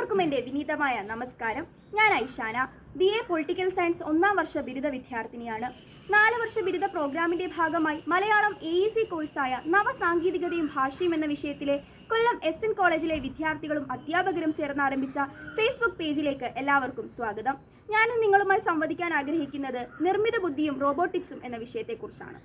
എല്ലാവർക്കും എന്റെ വിനീതമായ നമസ്കാരം. ഞാൻ Aishana. B A political science ഒന്നാം വർഷ ബിരുദ വിദ്യാർത്ഥിനിയാണ്. നാല് വർഷ ബിരുദ പ്രോഗ്രാമിന്റെ ഭാഗമായി മലയാളം എ ഇ സി കോഴ്സായ നവസാങ്കേതികതയും ഭാഷയും എന്ന വിഷയത്തിലെ കൊല്ലം എസ് എൻ കോളേജിലെ വിദ്യാർത്ഥികളും അധ്യാപകരും ചേർന്ന് ആരംഭിച്ച ഫേസ്ബുക്ക് പേജിലേക്ക് എല്ലാവർക്കും സ്വാഗതം. ഞാൻ നിങ്ങളുമായി സംവദിക്കാൻ ആഗ്രഹിക്കുന്നത് നിർമ്മിത ബുദ്ധിയും റോബോട്ടിക്സും എന്ന വിഷയത്തെക്കുറിച്ചാണ്.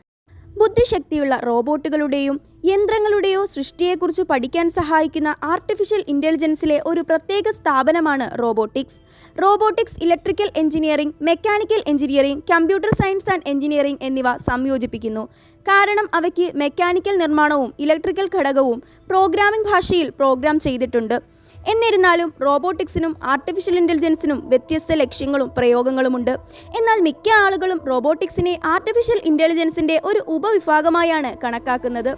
ബുദ്ധിശക്തിയുള്ള റോബോട്ടുകളുടെയും യന്ത്രങ്ങളുടെയോ സൃഷ്ടിയെക്കുറിച്ച് പഠിക്കാൻ സഹായിക്കുന്ന ആർട്ടിഫിഷ്യൽ ഇന്റലിജൻസിലെ ഒരു പ്രത്യേക സ്ഥാപനമാണ് robotics robotics electrical engineering mechanical engineering computer science and engineering എന്നിവ സംയോജിപ്പിക്കുന്നു. കാരണം അവയ്ക്ക് മെക്കാനിക്കൽ നിർമ്മാണവും ഇലക്ട്രിക്കൽ ഘടകവും പ്രോഗ്രാമിംഗ് ഭാഷയിൽ പ്രോഗ്രാം ചെയ്തിട്ടുണ്ട്. എന്നിരുന്നാലും റോബോട്ടിക്സിനും ആർട്ടിഫിഷ്യൽ ഇന്റലിജൻസിനും വ്യത്യസ്ത ലക്ഷ്യങ്ങളും പ്രയോഗങ്ങളുമുണ്ട്. എന്നാൽ മിക്ക ആളുകളും റോബോട്ടിക്സിനെ ആർട്ടിഫിഷ്യൽ ഇന്റലിജൻസിന്റെ ഒരു ഉപവിഭാഗമായാണ് കണക്കാക്കുന്നത്.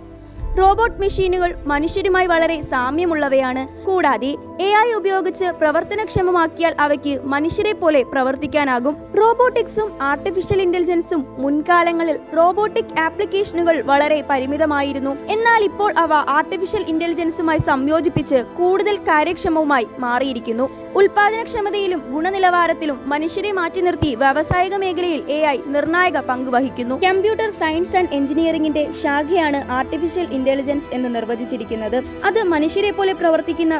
റോബോട്ട് മെഷീനുകൾ മനുഷ്യരുമായി വളരെ സാമ്യമുള്ളവയാണ്. കൂടാതെ എ ഐ ഉപയോഗിച്ച് പ്രവർത്തനക്ഷമമാക്കിയാൽ അവയ്ക്ക് മനുഷ്യരെ പോലെ പ്രവർത്തിക്കാനാകും. റോബോട്ടിക്സും ആർട്ടിഫിഷ്യൽ ഇന്റലിജൻസും മുൻകാലങ്ങളിൽ റോബോട്ടിക് ആപ്ലിക്കേഷനുകൾ വളരെ പരിമിതമായിരുന്നു. എന്നാൽ ഇപ്പോൾ അവ ആർട്ടിഫിഷ്യൽ ഇന്റലിജൻസുമായി സംയോജിപ്പിച്ച് കൂടുതൽ കാര്യക്ഷമവുമായി മാറിയിരിക്കുന്നു. ഉൽപാദനക്ഷമതയിലും ഗുണനിലവാരത്തിലും മനുഷ്യരെ മാറ്റി നിർത്തി വ്യാവസായിക മേഖലയിൽ എ ഐ നിർണായക പങ്കുവഹിക്കുന്നു കമ്പ്യൂട്ടർ സയൻസ് ആൻഡ് എഞ്ചിനീയറിംഗിന്റെ ശാഖയാണ് ആർട്ടിഫിഷ്യൽ ഇന്റലിജൻസ് എന്ന് നിർവചിച്ചിരിക്കുന്നത്. അത് മനുഷ്യരെ പോലെ പ്രവർത്തിക്കുന്ന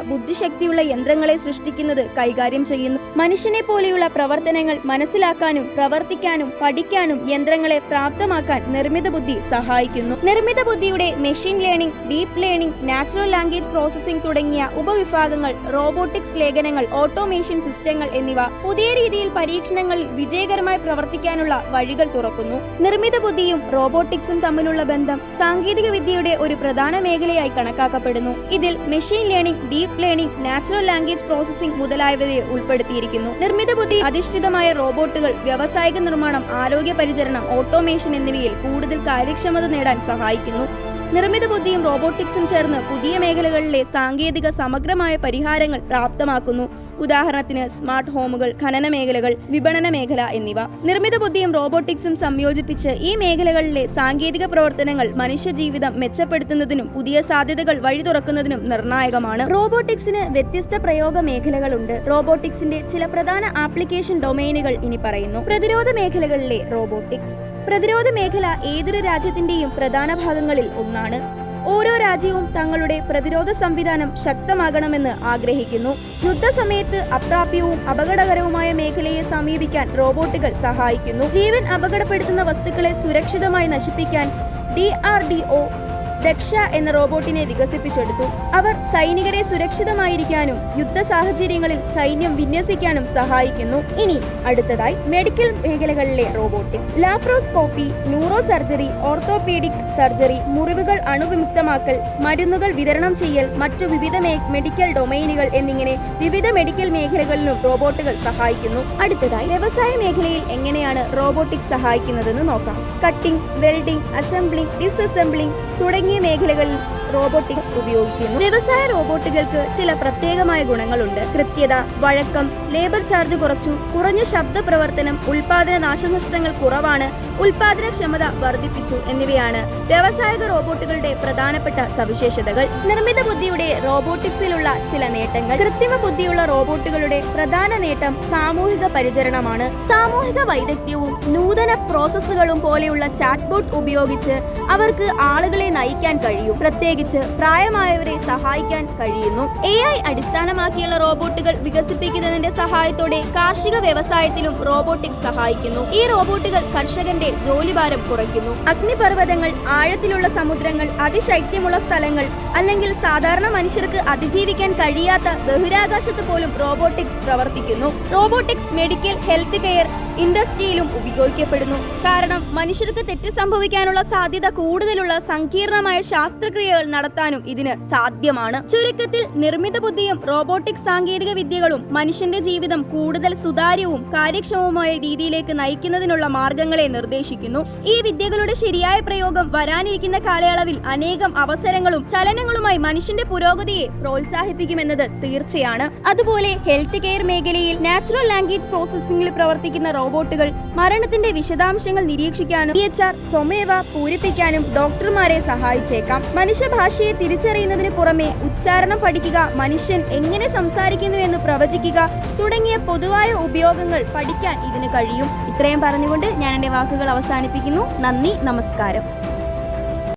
ബുദ്ധിശക്തിയുള്ള യന്ത്രങ്ങളെ സൃഷ്ടിക്കുന്നത് കൈകാര്യം ചെയ്യുന്നു. മനുഷ്യനെ പോലെയുള്ള പ്രവർത്തനങ്ങൾ മനസ്സിലാക്കാനും പ്രവർത്തിക്കാനും പഠിക്കാനും യന്ത്രങ്ങളെ പ്രാപ്തമാക്കാൻ നിർമ്മിത ബുദ്ധി സഹായിക്കുന്നു. നിർമ്മിത ബുദ്ധിയുടെ machine learning deep learning natural language processing തുടങ്ങിയ ഉപവിഭാഗങ്ങൾ റോബോട്ടിക്സ് ലേഖനങ്ങൾ ഓട്ടോമേഷൻ സിസ്റ്റങ്ങൾ എന്നിവ പുതിയ രീതിയിൽ പരീക്ഷണങ്ങളിൽ വിജയകരമായി പ്രവർത്തിക്കാനുള്ള വഴികൾ തുറക്കുന്നു. നിർമ്മിത ബുദ്ധിയും റോബോട്ടിക്സും തമ്മിലുള്ള ബന്ധം സാങ്കേതിക വിദ്യയുടെ ഒരു പ്രധാന മേഖലയായി കണക്കാക്കപ്പെടുന്നു. ഇതിൽ machine learning deep learning natural language processing മുതലായവയെ ഉൾപ്പെടുത്തിയിരിക്കുന്നു. നിർമ്മിത ബുദ്ധി അധിഷ്ഠിതമായ റോബോട്ടുകൾ വ്യാവസായിക നിർമ്മാണം ആരോഗ്യ പരിചരണം ഓട്ടോമേഷൻ എന്നിവയിൽ കൂടുതൽ കാര്യക്ഷമത നേടാൻ സഹായിക്കുന്നു. നിർമ്മിത ബുദ്ധിയും റോബോട്ടിക്സും ചേർന്ന് പുതിയ മേഖലകളിലെ സാങ്കേതിക സമഗ്രമായ പരിഹാരങ്ങൾ പ്രാപ്തമാക്കുന്നു. ഉദാഹരണത്തിന് സ്മാർട്ട് ഹോമുകൾ ഖനന മേഖലകൾ വിപണന മേഖല എന്നിവ. നിർമ്മിത ബുദ്ധിയും റോബോട്ടിക്സും സംയോജിപ്പിച്ച് ഈ മേഖലകളിലെ സാങ്കേതിക പ്രവർത്തനങ്ങൾ മനുഷ്യജീവിതം മെച്ചപ്പെടുത്തുന്നതിനും പുതിയ സാധ്യതകൾ വഴി തുറക്കുന്നതിനും നിർണായകമാണ്. റോബോട്ടിക്സിന് വ്യത്യസ്ത പ്രയോഗ മേഖലകളുണ്ട്. റോബോട്ടിക്സിന്റെ ചില പ്രധാന ആപ്ലിക്കേഷൻ ഡൊമൈനുകൾ ഇനി പറയുന്നു. പ്രതിരോധ മേഖലകളിലെ റോബോട്ടിക്സ് പ്രതിരോധ മേഖല ഏതൊരു രാജ്യത്തിന്റെയും പ്രധാന ഭാഗങ്ങളിൽ ഒന്നാണ്. ഓരോ രാജ്യവും തങ്ങളുടെ പ്രതിരോധ സംവിധാനം ശക്തമാകണമെന്ന് ആഗ്രഹിക്കുന്നു. യുദ്ധസമയത്ത് അപ്രാപ്യവും അപകടകരവുമായ മേഖലയെ സമീപിക്കാൻ റോബോട്ടുകൾ സഹായിക്കുന്നു. ജീവൻ അപകടപ്പെടുത്തുന്ന വസ്തുക്കളെ സുരക്ഷിതമായി നശിപ്പിക്കാൻ D R D O Daksha എന്ന റോബോട്ടിനെ വികസിപ്പിച്ചെടുത്തു. അവർ സൈനികരെ സുരക്ഷിതമായിരിക്കാനും യുദ്ധ സാഹചര്യങ്ങളിൽ സൈന്യം വിന്യസിക്കാനും സഹായിക്കുന്നു. ഇനി അടുത്തതായി മെഡിക്കൽ മേഖലകളിലെ robotics. Laparoscopy neuro surgery orthopaedic surgery മുറിവുകൾ അണുവിമുക്തമാക്കൽ മരുന്നുകൾ വിതരണം ചെയ്യൽ മറ്റു വിവിധ മെഡിക്കൽ ഡൊമൈനുകൾ എന്നിങ്ങനെ വിവിധ മെഡിക്കൽ മേഖലകളിലും റോബോട്ടുകൾ സഹായിക്കുന്നു. അടുത്തതായി വ്യവസായ മേഖലയിൽ എങ്ങനെയാണ് റോബോട്ടിക്സ് സഹായിക്കുന്നതെന്ന് നോക്കാം. കട്ടിംഗ് വെൽഡിംഗ് അസംബ്ലിംഗ് ഡിസസംബ്ലിംഗ് തുടങ്ങിയ മേഖലകളിൽ റോബോട്ടിക്സ് ഉപയോഗിക്കുന്നു. വ്യവസായ റോബോട്ടുകൾക്ക് ചില പ്രത്യേകമായ ഗുണങ്ങളുണ്ട്. കൃത്യത വഴക്കം ലേബർ ചാർജ് കുറച്ചു കുറഞ്ഞ ശബ്ദ പ്രവർത്തനം ഉൽപാദന നാശനഷ്ടങ്ങൾ കുറവാണ് ഉൽപാദനക്ഷമത വർദ്ധിപ്പിച്ചു എന്നിവയാണ് വ്യാവസായിക റോബോട്ടുകളുടെ പ്രധാനപ്പെട്ട സവിശേഷതകൾ. നിർമ്മിത ബുദ്ധിയുടെ റോബോട്ടിക്സിലുള്ള ചില നേട്ടങ്ങൾ. കൃത്രിമ ബുദ്ധിയുള്ള റോബോട്ടുകളുടെ പ്രധാന നേട്ടം സാമൂഹിക പരിചരണമാണ്. സാമൂഹിക വൈദഗ്ധ്യവും നൂതന പ്രോസസ്സുകളും പോലെയുള്ള ചാറ്റ്ബോട്ട് ഉപയോഗിച്ച് അവർക്ക് ആളുകളെ നയിക്കാൻ കഴിയും. പ്രത്യേകിച്ച് പ്രായമായവരെ സഹായിക്കാൻ കഴിയുന്നു. എ ഐ അടിസ്ഥാനമാക്കിയുള്ള റോബോട്ടുകൾ വികസിപ്പിക്കുന്നതിന്റെ സഹായത്തോടെ കാർഷിക വ്യവസായത്തിലും റോബോട്ടിക്സ് സഹായിക്കുന്നു. ഈ റോബോട്ടുകൾ കർഷകന്റെ ജോലിഭാരം കുറയ്ക്കുന്നു. അഗ്നിപർവതങ്ങൾ ആഴത്തിലുള്ള സമുദ്രങ്ങൾ അതിശൈത്യമുള്ള സ്ഥലങ്ങൾ അല്ലെങ്കിൽ സാധാരണ മനുഷ്യർക്ക് അതിജീവിക്കാൻ കഴിയാത്ത ബഹിരാകാശത്ത് പോലും റോബോട്ടിക്സ് പ്രവർത്തിക്കുന്നു. റോബോട്ടിക്സ് മെഡിക്കൽ ഹെൽത്ത് കെയർ ഇൻഡസ്ട്രിയിലും ഉപയോഗിക്കപ്പെടുന്നു. കാരണം മനുഷ്യർക്ക് തെറ്റ് സംഭവിക്കാനുള്ള സാധ്യത കൂടുതലുള്ള സങ്കീർണമായ ശാസ്ത്രക്രിയകൾ നടത്താനും ഇതിന് സാധ്യമാണ്. ചുരുക്കത്തിൽ നിർമ്മിത ബുദ്ധിയും റോബോട്ടിക് സാങ്കേതിക വിദ്യകളും മനുഷ്യന്റെ ജീവിതം കൂടുതൽ സുതാര്യവും കാര്യക്ഷമവുമായ രീതിയിലേക്ക് നയിക്കുന്നതിനുള്ള മാർഗങ്ങളെ നിർദ്ദേശിക്കുന്നു. ഈ വിദ്യകളുടെ ശരിയായ പ്രയോഗം വരാനിരിക്കുന്ന കാലയളവിൽ അനേകം അവസരങ്ങളും ചലനങ്ങളുമായി മനുഷ്യന്റെ പുരോഗതിയെ പ്രോത്സാഹിപ്പിക്കുമെന്നത് തീർച്ചയാണ്. അതുപോലെ ഹെൽത്ത് കെയർ മേഖലയിൽ നാച്ചുറൽ ലാംഗ്വേജ് പ്രോസസ്സിംഗിൽ പ്രവർത്തിക്കുന്ന റോബോട്ടുകൾ മരണത്തിന്റെ വിശദാംശങ്ങൾ നിരീക്ഷിക്കാനും സ്വമേവ പൂരിപ്പിക്കാനും ഡോക്ടർമാരെ സഹായിച്ചേക്കാം. മനുഷ്യ ഭാഷയെ തിരിച്ചറിയുന്നതിന് പുറമെ ഉച്ചാരണം പഠിക്കുക മനുഷ്യൻ എങ്ങനെ സംസാരിക്കുന്നു എന്ന് പ്രവചിക്കുക തുടങ്ങിയ പൊതുവായ ഉപയോഗങ്ങൾ പഠിക്കാൻ ഇതിന് കഴിയും. ഇത്രയും പറഞ്ഞുകൊണ്ട് ഞാൻ എന്റെ വാക്കുകൾ അവസാനിപ്പിക്കുന്നു. നന്ദി നമസ്കാരം.